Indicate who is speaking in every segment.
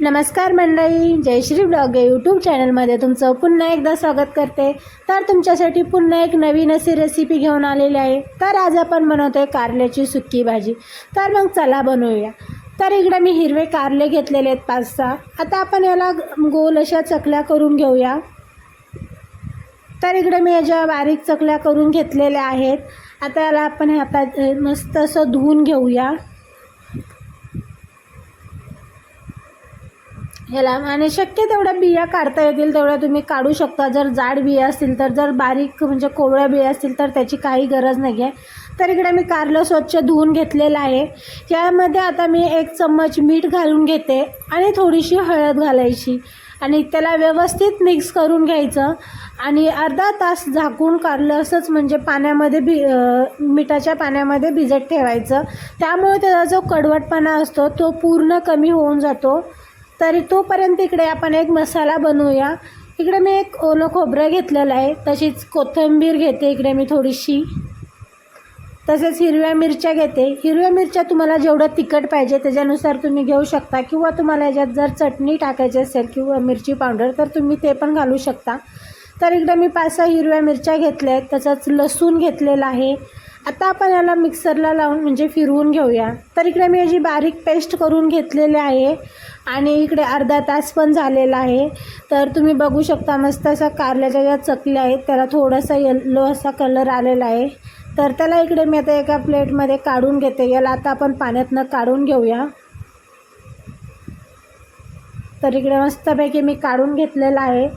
Speaker 1: नमस्कार मंडळी जयश्री ब्लॉग या यूट्यूब चॅनलमध्ये तुमचं पुन्हा एकदा स्वागत करते. तर तुमच्यासाठी पुन्हा एक नवीन अशी रेसिपी घेऊन आलेली आहे. तर आज आपण बनवतो आहे कारल्याची सुक्की भाजी. तर मग चला बनवूया. तर इकडे मी हिरवे कारले घेतलेले आहेत पाच सहा आता आपण याला गोल अशा चकल्या करून घेऊया. तर इकडे मी याच्या बारीक चकल्या करून घेतलेल्या आहेत. आता याला आपण हातात मस्त असं धुवून घेऊया. ह्याला. आणि शक्य तेवढ्या बिया काढता येतील तेवढ्या तुम्ही काढू शकता. जर जाड बिया असतील तर जर बारीक म्हणजे कोवळ्या बिया असतील तर त्याची काही गरज नाही आहे तर इकडे मी कारलं स्वच्छ धुवून घेतलेलं आहे. यामध्ये आता मी एक चम्मच मीठ घालून घेते आणि थोडीशी हळद घालायची. आणि त्याला व्यवस्थित मिक्स करून घ्यायचं. आणि अर्धा तास झाकून कारलं असंच म्हणजे पाण्यामध्ये भि मिठाच्या पाण्यामध्ये भिजत ठेवायचं. त्यामुळे त्याचा जो कडवटपणा असतो तो पूर्ण कमी होऊन जातो. तरी तोपर्यंत इकडे आपण एक मसाला बनवूया. इकडे मी एक ओलं खोबरं घेतलेलं आहे. तशीच कोथिंबीर घेते इकडे मी थोडीशी. तसेच हिरव्या मिरच्या घेते. हिरव्या मिरच्या तुम्हाला जेवढं तिखट पाहिजे त्याच्यानुसार तुम्ही घेऊ शकता किंवा तुम्हाला याच्यात जर चटणी टाकायची असेल किंवा मिरची पावडर तर तुम्ही ते पण घालू शकता. तर इकडे मी पाच सहा हिरव्या मिरच्या घेतल्या आहेत. तसंच लसूण घेतलेलं आहे. आता आपण याला मिक्सरला लावून म्हणजे फिरवून घेऊया. तर इकडे मी याची बारीक पेस्ट करून घेतलेली आहे आणि इकडे अर्धा तास पण झालेला आहे. तर तुम्ही बघू शकता मस्त असा कारल्याच्या ज्या चकल्या आहेत त्याला थोडासा येल्लो असा कलर आलेला आहे. तर त्याला इकडे मी आता एका प्लेटमध्ये काढून घेते. याला आता आपण पाण्यातनं काढून घेऊया. तर इकडे मस्तपैकी मी काढून घेतलेला आहे.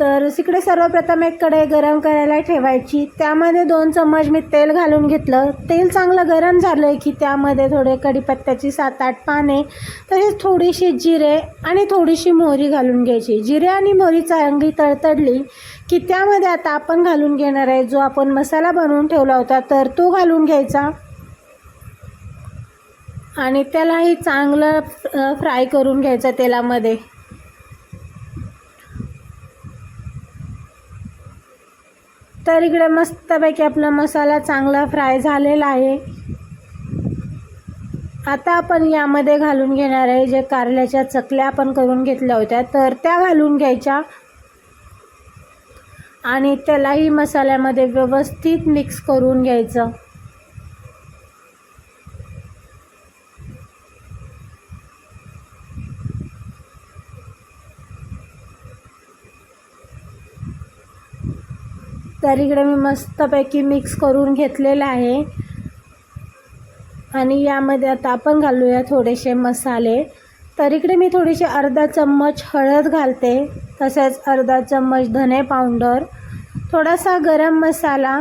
Speaker 1: तर तिकडे सर्वप्रथम एक कढई गरम करायला ठेवायची. त्यामध्ये दोन चम्मच मी तेल घालून घेतलं. तेल चांगलं गरम झालं आहे की त्यामध्ये थोडे कढीपत्त्याची सात आठ पाने तसेच थोडीशी जिरे आणि थोडीशी मोहरी घालून घ्यायची. जिरे आणि मोहरी चांगली तडतडली की त्यामध्ये आता आपण घालून घेणार आहे जो आपण मसाला बनवून ठेवला होता तर तो घालून घ्यायचा. आणि त्यालाही चांगलं फ्राय करून घ्यायचं तेलामध्ये. तर इकडे मस्तपैकी आपला मसाला चांगला फ्राय झालेला आहे. आता आपण यामध्ये घालून घेणार आहे जे कारल्याच्या चकल्या आपण करून घेतल्या होत्या तर त्या घालून घ्यायच्या. आणि त्यालाही मसाल्यामध्ये व्यवस्थित मिक्स करून घ्यायचं. तर इकडे मी मस्तपैकी मिक्स करून घेतलेलं आहे. आणि यामध्ये आता आपण घालूया थोडेसे मसाले. तर इकडे मी थोडेसे अर्धा चम्मच हळद घालते तसेच अर्धा चम्मच धने पावडर थोडासा गरम मसाला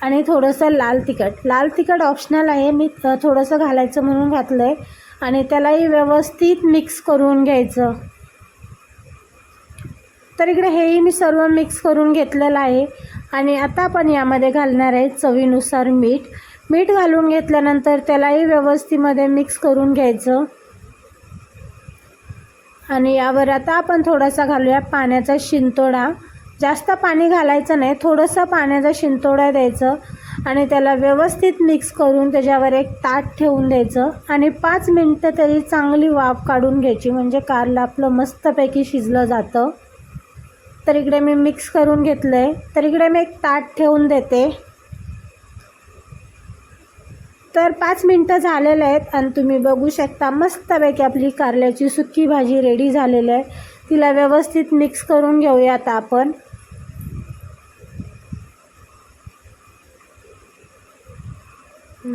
Speaker 1: आणि थोडंसं लाल तिखट. लाल तिखट ऑप्शनल आहे मी थोडंसं घालायचं म्हणून घातलं आहे आणि त्यालाही व्यवस्थित मिक्स करून घ्यायचं. तर इकडे हेही मी सर्व मिक्स करून घेतलेलं आहे. आणि आता आपण यामध्ये घालणार आहे चवीनुसार मीठ. मीठ घालून घेतल्यानंतर त्यालाही व्यवस्थितमध्ये मिक्स करून घ्यायचं. आणि यावर आता आपण थोडासा घालूया पाण्याचा शिंतोडा. जास्त पाणी घालायचं नाही थोडंसं पाण्याचा शिंतोडा द्यायचं. आणि त्याला व्यवस्थित मिक्स करून त्याच्यावर एक ताट ठेवून द्यायचं. आणि पाच मिनटं तरी चांगली वाफ काढून घ्यायची म्हणजे कारलं आपलं मस्तपैकी शिजलं जातं. तर इकडे मी मिक्स करून घेतलं आहे तर इकडे मी एक ताट ठेवून देते. तर पाच मिनटं झालेले आहेत आणि तुम्ही बघू शकता मस्तपैकी आपली कारल्याची सुकी भाजी रेडी झालेली आहे. तिला व्यवस्थित मिक्स करून घेऊया आता आपण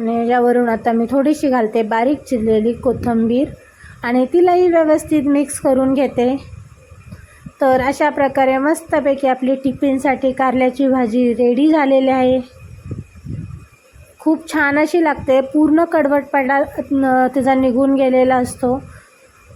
Speaker 1: याच्यावरून आता मी थोडीशी घालते बारीक चिरलेली कोथिंबीर. आणि तिलाही व्यवस्थित मिक्स करून घेते. तर अशा प्रकारे मस्तपैकी आपली टिफिनसाठी कारल्याची भाजी रेडी झालेली आहे. खूप छान अशी लागते. पूर्ण कडवटपणा त्याचा निघून गेलेला असतो.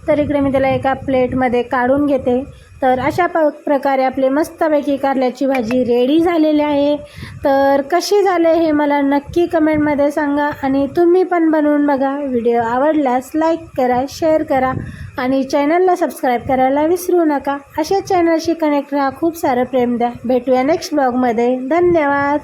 Speaker 1: तर इकडे मी त्याला एका प्लेटमध्ये काढून घेते. तर अशा प प्रकारे आपले मस्तपैकी कारल्याची भाजी रेडी झालेली आहे. तर कशी झाले हे मला नक्की कमेंटमध्ये सांगा आणि तुम्ही पण बनवून बघा. व्हिडिओ आवडल्यास लाईक करा शेअर करा आणि चॅनलला सबस्क्राईब करायला विसरू नका. अशा चॅनलशी कनेक्ट राहा. खूप सारं प्रेम द्या. भेटूया नेक्स्ट ब्लॉगमध्ये धन्यवाद.